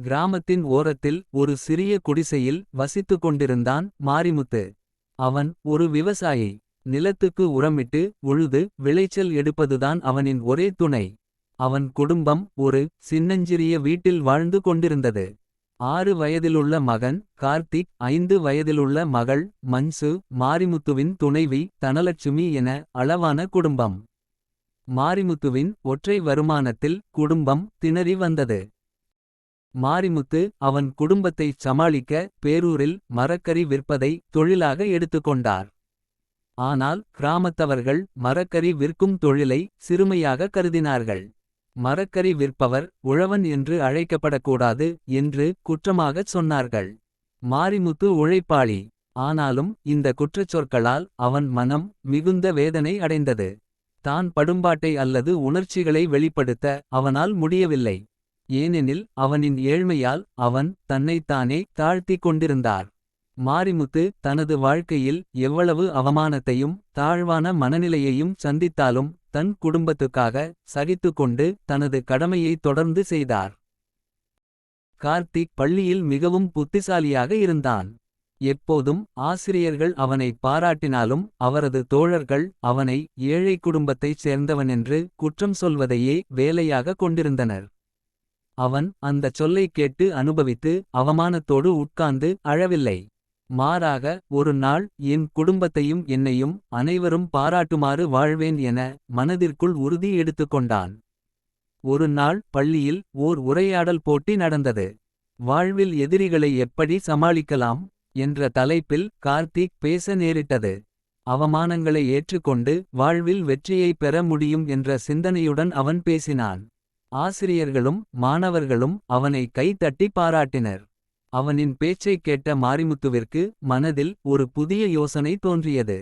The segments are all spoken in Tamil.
கிராமத்தின் ஓரத்தில் ஒரு சிறிய குடிசையில் வசித்துக் கொண்டிருந்தான் மாரிமுத்து. அவன் ஒரு விவசாயி. நிலத்துக்கு உரமிட்டு உழுது விளைச்சல் எடுப்பதுதான் அவனின் ஒரே துணை. அவன் குடும்பம் ஒரு சின்னஞ்சிறிய வீட்டில் வாழ்ந்து கொண்டிருந்தது. ஆறு வயதிலுள்ள மகன் கார்த்திக் ஐந்து வயதிலுள்ள மகள் மன்சு மாரிமுத்துவின் துணைவி தனலட்சுமி என அளவான குடும்பம். மாரிமுத்துவின் ஒற்றை வருமானத்தில் குடும்பம் திணறி வந்தது. மாரிமுத்து அவன் குடும்பத்தைச் சமாளிக்க பேரூரில் மரக்கறி விற்பதை தொழிலாக எடுத்துக்கொண்டார். ஆனால் கிராமத்தவர்கள் மரக்கறி விற்கும் தொழிலை சிறுமையாக கருதினார்கள். மரக்கறி விற்பவர் உழவன் என்று அழைக்கப்படக்கூடாது என்று குற்றமாகச் சொன்னார்கள். மாரிமுத்து உழைப்பாளி. ஆனாலும் இந்த குற்றச்சொற்களால் அவன் மனம் மிகுந்த வேதனை அடைந்தது. தான் படும்பாட்டை அல்லது உணர்ச்சிகளை வெளிப்படுத்த அவனால் முடியவில்லை. ஏனெனில் அவனின் ஏழ்மையால் அவன் தன்னைத்தானே தாழ்த்திக் கொண்டிருந்தார். மாரிமுத்து தனது வாழ்க்கையில் எவ்வளவு அவமானத்தையும் தாழ்வான மனநிலையையும் சந்தித்தாலும் தன் குடும்பத்துக்காக சகித்துக்கொண்டு தனது கடமையை தொடர்ந்து செய்தார். கார்த்திக் பள்ளியில் மிகவும் புத்திசாலியாக இருந்தான். எப்போதும் ஆசிரியர்கள் அவனை பாராட்டினாலும் அவரது தோழர்கள் அவனை ஏழை குடும்பத்தைச் சேர்ந்தவனென்று குற்றம் சொல்வதையே வேலையாக கொண்டிருந்தனர். அவன் அந்தச் சொல்லைக் கேட்டு அனுபவித்து அவமானத்தோடு உட்கார்ந்து அழவில்லை. மாறாக ஒரு நாள் என் குடும்பத்தையும் என்னையும் அனைவரும் பாராட்டுமாறு வாழ்வேன் என மனதிற்குள் உறுதி எடுத்துக்கொண்டான். ஒரு நாள் பள்ளியில் ஓர் உரையாடல் போட்டி நடந்தது. வாழ்வில் எதிரிகளை எப்படி சமாளிக்கலாம் என்ற தலைப்பில் கார்த்திக் பேச நேரிட்டது. அவமானங்களை ஏற்றுக்கொண்டு வாழ்வில் வெற்றியைப் பெற முடியும் என்ற சிந்தனையுடன் அவன் பேசினான். ஆசிரியர்களும் மாணவர்களும் அவனை கைதட்டி பாராட்டினர். அவனின் பேச்சைக் கேட்ட மாரிமுத்துவிற்கு மனதில் ஒரு புதிய யோசனை தோன்றியது.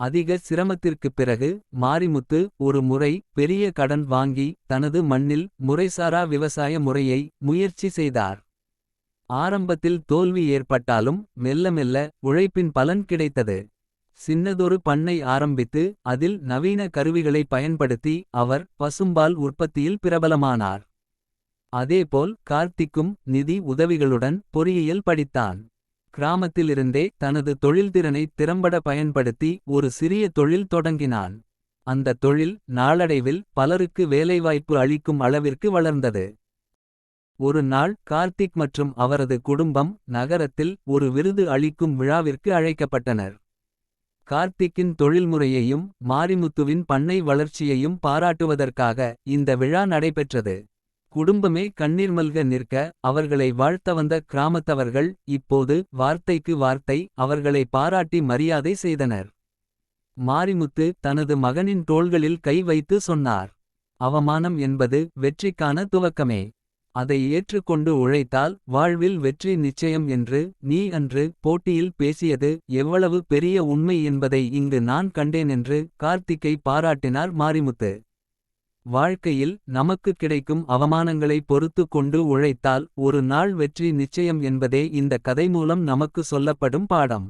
அதிக சிரமத்திற்குப் பிறகு மாரிமுத்து ஒரு முறை பெரிய கடன் வாங்கி தனது மண்ணில் முறைசாரா விவசாய முறையை முயற்சி செய்தார். ஆரம்பத்தில் தோல்வி ஏற்பட்டாலும் மெல்ல மெல்ல உழைப்பின் பலன் கிடைத்தது. சின்னதொரு பண்ணை ஆரம்பித்து அதில் நவீன கருவிகளை பயன்படுத்தி அவர் பசும்பால் உற்பத்தியில் பிரபலமானார். அதேபோல் கார்த்திக்கும் நிதி உதவிகளுடன் பொறியியல் படித்தான். கிராமத்திலிருந்தே தனது தொழில்திறனை திறம்பட பயன்படுத்தி ஒரு சிறிய தொழில் தொடங்கினான். அந்த தொழில் நாளடைவில் பலருக்கு வேலைவாய்ப்பு அளிக்கும் அளவிற்கு வளர்ந்தது. ஒரு நாள் கார்த்திக் மற்றும் அவரது குடும்பம் நகரத்தில் ஒரு விருது அளிக்கும் விழாவிற்கு அழைக்கப்பட்டனர். கார்த்திக்கின் தொழில்முறையையும் மாரிமுத்துவின் பண்ணை வளர்ச்சியையும் பாராட்டுவதற்காக இந்த விழா நடைபெற்றது. குடும்பமே கண்ணீர் மல்க நிற்க அவர்களை வாழ்த்த வந்த கிராமத்தவர்கள் இப்போது வார்த்தைக்கு வார்த்தை அவர்களை பாராட்டி மரியாதை செய்தனர். மாரிமுத்து தனது மகனின் தோள்களில் கை வைத்து சொன்னார். அவமானம் என்பது வெற்றிக்கான துவக்கமே. அதை ஏற்றுக்கொண்டு உழைத்தால் வாழ்வில் வெற்றி நிச்சயம் என்று நீ அன்று போட்டியில் பேசியது எவ்வளவு பெரிய உண்மை என்பதை இங்கு நான் கண்டேனென்று கார்த்திக்கை பாராட்டினார் மாரிமுத்து. வாழ்க்கையில் நமக்கு கிடைக்கும் அவமானங்களை பொறுத்து கொண்டு உழைத்தால் ஒரு நாள் வெற்றி நிச்சயம் என்பதே இந்த கதை மூலம் நமக்கு சொல்லப்படும் பாடம்.